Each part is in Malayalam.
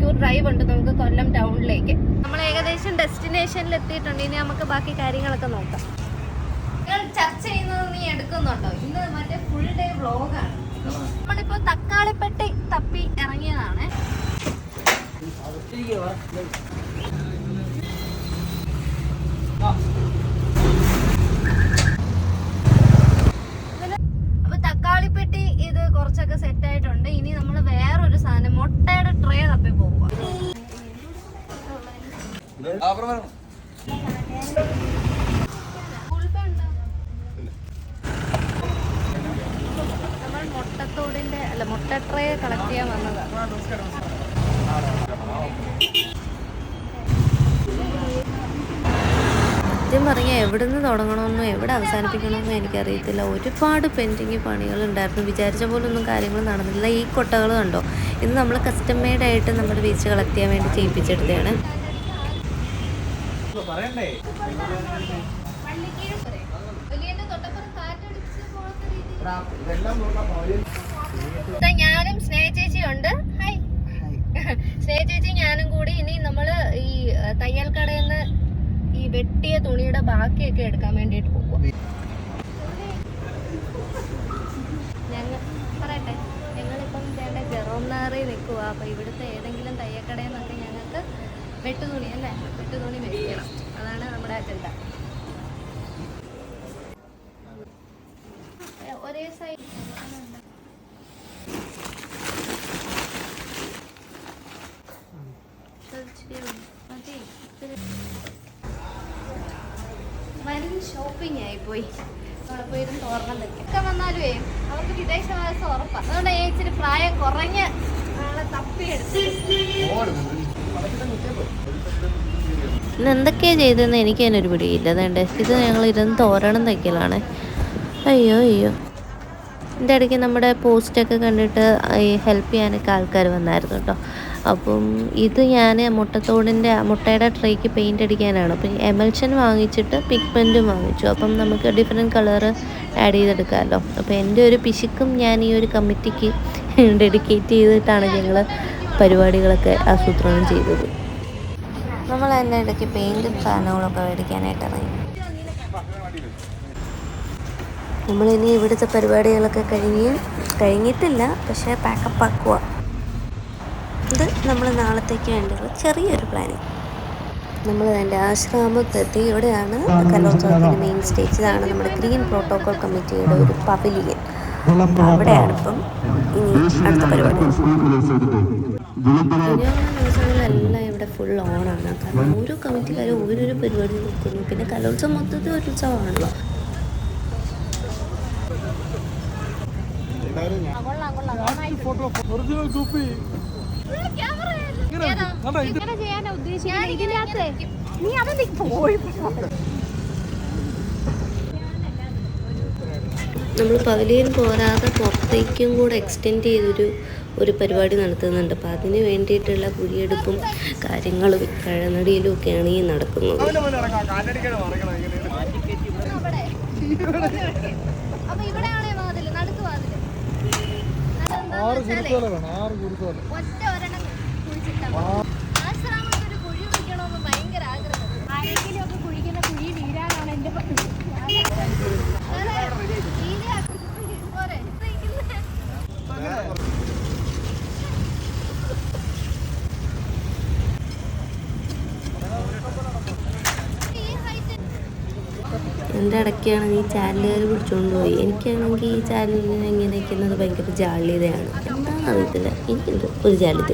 മണിക്കൂർ ഡ്രൈവ് ഉണ്ട് നമുക്ക് കൊല്ലം ടൗണിലേക്ക് നമ്മൾ ഏകദേശം ഡെസ്റ്റിനേഷനിൽ എത്തിയിട്ടുണ്ട്. ഇനി നമുക്ക് ബാക്കി കാര്യങ്ങളൊക്കെ നോക്കാം. നിങ്ങൾ ചർച്ച ചെയ്യുന്നത് നീ എടുക്കുന്നുണ്ടോ? ഇന്ന് മറ്റേ ഫുൾ ഡേ വ്ലോഗാണ് നമ്മളിപ്പോ തക്കാളിപ്പെട്ടി തപ്പി ഇറങ്ങിയതാണ്. നമ്മൾ മുട്ടത്തോടിന്റെ അല്ല മുട്ട ചെയ്യാൻ എവിടെ തുടങ്ങണമെന്നോ എവിടെ അവസാനിപ്പിക്കണമെന്നോ എനിക്കറിയത്തില്ല. ഒരുപാട് പെൻഡിങ് പണികളുണ്ടായിരുന്നു. വിചാരിച്ച പോലെ ഒന്നും കാര്യങ്ങൾ നടന്നില്ല. ഈ കൊട്ടകൾ കണ്ടോ? ഇത് നമ്മൾ കസ്റ്റം മെയ്ഡ് ആയിട്ട് നമ്മുടെ വേസ്റ്റ് കളക്ട് ചെയ്യാൻ വേണ്ടി ചെയ്യിപ്പിച്ചെടുത്തതാണ്. ഇതാ ഞാനും സ്നേഹ ചേച്ചി ഉണ്ട് ഹായ് സ്നേഹ ചേച്ചി ഞാനും കൂടി ഇനി നമ്മൾ ഈ തയ്യൽ കടയിൽ നിന്ന് ഈ വെട്ടിയ തുണിയുടെ ബാക്കിയൊക്കെ എടുക്കാൻ വേണ്ടിയിട്ട് പോകും ഞങ്ങൾ പറയട്ടെ. ഞങ്ങളിപ്പം വേണ്ട ജെറോംനാറി നിൽക്കുക അപ്പൊ ഇവിടുത്തെ വെട്ടുതുണി അല്ലേ? വെട്ടുതുണി മേടിക്കണം. അതാണ് നമ്മുടെ അജണ്ട ഒരേ സൈഡ് വൻ ഷോപ്പിംഗ് ആയി പോയി. അവിടെ പോയിരുന്ന് ഓർമ്മ ഒക്കെ വന്നാലുവേ അവർക്ക് വിദേശവാസം ഉറപ്പാണ് അതുകൊണ്ട് ഇച്ചിരി പ്രായം കുറഞ്ഞ് ആളെ തപ്പിയെടുത്തു എന്തൊക്കെയാ ചെയ്തതെന്ന് എനിക്ക് തന്നെ ഒരു പിടിയില്ല അതേണ്ട ഇത് ഞങ്ങൾ ഇരുന്ന് തോരണം തയ്ക്കലാണ്. അയ്യോ അയ്യോ. എന്റെ ഇടയ്ക്ക് നമ്മുടെ പോസ്റ്റൊക്കെ കണ്ടിട്ട് ഈ ഹെൽപ്പ് ചെയ്യാനൊക്കെ ആൾക്കാർ വന്നായിരുന്നു കേട്ടോ അപ്പം ഇത് ഞാൻ മുട്ടത്തോടിന്റെ മുട്ടയുടെ ട്രേക്ക് പെയിന്റ് അടിക്കാനാണ്. അപ്പം എമൽഷൻ വാങ്ങിച്ചിട്ട് പിഗ്മെന്റും വാങ്ങിച്ചു. അപ്പം നമുക്ക് ഡിഫറെന്റ് കളറ് ആഡ് ചെയ്തെടുക്കാമല്ലോ അപ്പോൾ എന്റെ ഒരു പിശുക്കും ഞാൻ ഈ ഒരു കമ്മിറ്റിക്ക് ഡെഡിക്കേറ്റ് ചെയ്തിട്ടാണ് ഞങ്ങൾ പരിപാടികളൊക്കെ ആസൂത്രണം ചെയ്തത്. നമ്മൾ അതിന്റെ ഇടയ്ക്ക് പെയിന്റും സാധനങ്ങളൊക്കെ മേടിക്കാനായിട്ട് ഇറങ്ങി. നമ്മളിനി ഇവിടുത്തെ പരിപാടികളൊക്കെ കഴിഞ്ഞ് കഴിഞ്ഞിട്ടില്ല പക്ഷേ പാക്കപ്പ് ആക്കുക ഇത് നമ്മൾ നാളത്തേക്ക് വേണ്ടിയുള്ള ചെറിയൊരു പ്ലാനിങ് നമ്മൾ അതിന്റെ ആശ്രാമത്തെത്തി ഇവിടെയാണ് കലോത്സവത്തിന്റെ മെയിൻ സ്റ്റേജ് ഇതാണ് നമ്മുടെ ഗ്രീൻ പ്രോട്ടോകോൾ കമ്മിറ്റിയുടെ ഒരു പവലിയൻ അവിടെയാണ് ഇപ്പം ഇനി അടുത്ത പരിപാടി. ദിവസങ്ങളിലെല്ലാം ഇവിടെ ഫുൾ ഓണാണ് കാരണം ഓരോ കമ്മിറ്റിക്കാരും ഓരോരോ പരിപാടി നോക്കുന്നു പിന്നെ കലോത്സവം മൊത്തത്തിൽ ഒരു ഉത്സവമാണല്ലോ. ഒറിജിനൽ കുപ്പി ക്യാമറ ചെയ്യാനാ ഉദ്ദേശിക്കുന്നത്? നീ അതെന്താ പോയി നമ്മൾ പവലിയൻ പോരാതെ പുറത്തേക്കും കൂടെ എക്സ്റ്റെൻഡ് ചെയ്തൊരു ഒരു പരിപാടി നടത്തുന്നുണ്ട്. അപ്പോൾ അതിന് വേണ്ടിയിട്ടുള്ള കുഴിയെടുപ്പും കാര്യങ്ങളും കഴനടിയിലും ഒക്കെയാണ് ഈ നടക്കുന്നത് ആറ് കുരുത്തോല വേണം. ആറ് കുരുത്തോല ഒറ്റ ഒരെണ്ണം കുഴിച്ചിട്ടാ എന്റെ ഇടയ്ക്കാണ് ഈ ചാനലുകാർ പിടിച്ചുകൊണ്ട് പോയി. എനിക്കാണെങ്കിൽ ഈ ചാനലിൽ ഇങ്ങനെ നിൽക്കുന്നത് ഭയങ്കര ജാള്യതയാണ്. എന്താണെന്ന് അറിയത്തില്ല. എനിക്കുണ്ട് ഒരു ജാള്യത.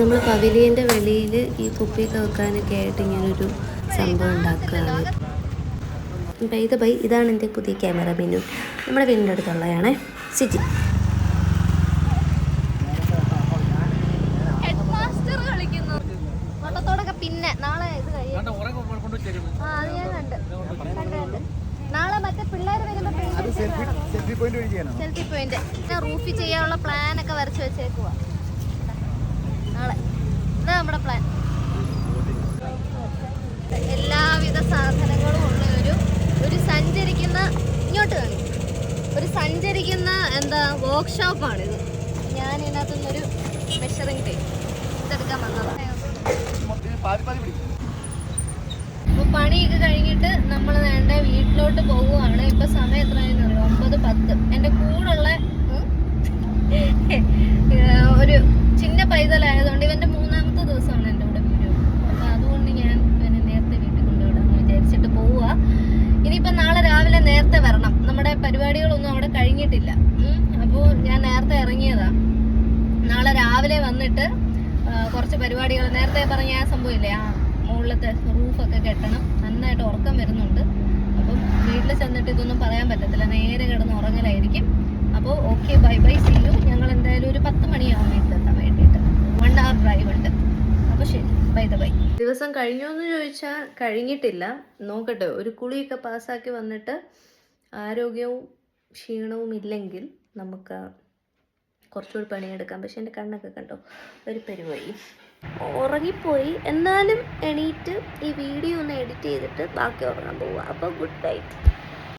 നമ്മൾ പവിലിയന്റെ വെളിയിൽ ഈ കുപ്പിയൊക്കെ വെക്കാനൊക്കെ ആയിട്ട് ഇങ്ങനൊരു സംഭവം ഉണ്ടാക്കുകയാണ് ബൈ ഇതാണ് എന്റെ പുതിയ ക്യാമറ മെനു നമ്മുടെ വീടിന്റെ അടുത്തുള്ളതാണേ. സിറ്റി പിന്നെ നാളെ ഇത് കഴിയും. ആ അത് ഞാൻ കണ്ട്. കണ്ട് കണ്ട്. നാളെ മറ്റേ പിള്ളേർ വരുമ്പോ സെൽഫി പോയിന്റ് ഒഴിക്കാനോ സെൽഫി പോയിന്റ് ഞാൻ റൂഫിൽ ചെയ്യാനുള്ള പ്ലാൻ ഒക്കെ വരച്ച് വെച്ചേക്കുവാ. നാളെ. ഇതാ നമ്മുടെ പ്ലാൻ എല്ലാവിധ സാധനങ്ങളും ഉള്ള ഒരു ഒരു സഞ്ചരിക്കുന്ന ഇങ്ങോട്ട് കാണി. ഒരു സഞ്ചരിക്കുന്ന എന്താ വർക്ക്ഷോപ്പാണിത് ഞാൻ ഇതിനകത്തുനിന്നൊരു മെഷറിംഗ് ടൈം ഇതെടുക്കാൻ വന്നതാണ് അപ്പൊ പണിയൊക്കെ കഴിഞ്ഞിട്ട് നമ്മൾ വേണ്ട വീട്ടിലോട്ട് പോവുകയാണ്. ഇപ്പൊ സമയം എത്ര അറിയോ ഒമ്പത് പത്ത്. എന്റെ കൂടുള്ള ഒരു ചിന്ന പൈതലായതുകൊണ്ട് ഇവന്റെ മൂന്നാമത്തെ ദിവസമാണ് എന്റെ കൂടെ വീഡിയോ അപ്പൊ അതുകൊണ്ട് ഞാൻ ഇവനെ നേരത്തെ വീട്ടിൽ കൊണ്ടുവിടാന്ന് വിചാരിച്ചിട്ട് പോവുക. ഇനിയിപ്പോ നാളെ രാവിലെ നേരത്തെ വരണം. നമ്മുടെ പരിപാടികളൊന്നും അവിടെ കഴിഞ്ഞിട്ടില്ല. അപ്പോൾ അപ്പോ ഞാൻ നേരത്തെ ഇറങ്ങിയതാ. നാളെ രാവിലെ വന്നിട്ട് കുറച്ച് പരിപാടികൾ. നേരത്തെ പറഞ്ഞ ആ സംഭവമില്ലേ? ആ മുകളിലത്തെ റൂഫൊക്കെ കെട്ടണം. നന്നായിട്ട് ഉറക്കം വരുന്നുണ്ട്. അപ്പം വീട്ടിൽ ചെന്നിട്ട് ഇതൊന്നും പറയാൻ പറ്റത്തില്ല. നേരെ കിടന്ന് ഉറങ്ങലായിരിക്കും. അപ്പോൾ okay bye bye see you. ഞങ്ങൾ എന്തായാലും ഒരു പത്ത് മണിയാവും വീട്ടിലെത്താൻ വേണ്ടിയിട്ട്. വൺ അവർ ഡ്രൈവ് ഉണ്ട്. അപ്പോൾ ശരി. ബൈ ദ ബൈ ദിവസം കഴിഞ്ഞോ എന്ന് ചോദിച്ചാൽ കഴിഞ്ഞിട്ടില്ല. നോക്കട്ടെ ഒരു കുളിയൊക്കെ പാസ്സാക്കി വന്നിട്ട് ആരോഗ്യവും ക്ഷീണവും ഇല്ലെങ്കിൽ നമുക്ക് കുറച്ചുകൂടി പണിയെടുക്കാം. പക്ഷെ എന്റെ കണ്ണൊക്കെ കണ്ടോ? ഒരു പരിപാടി ഉറങ്ങിപ്പോയി. എന്നാലും എണീറ്റ് ഈ വീഡിയോ ഒന്ന് എഡിറ്റ് ചെയ്തിട്ട് ബാക്കി ഉറങ്ങാൻ പോവുക. അപ്പോൾ ഗുഡ് നൈറ്റ്.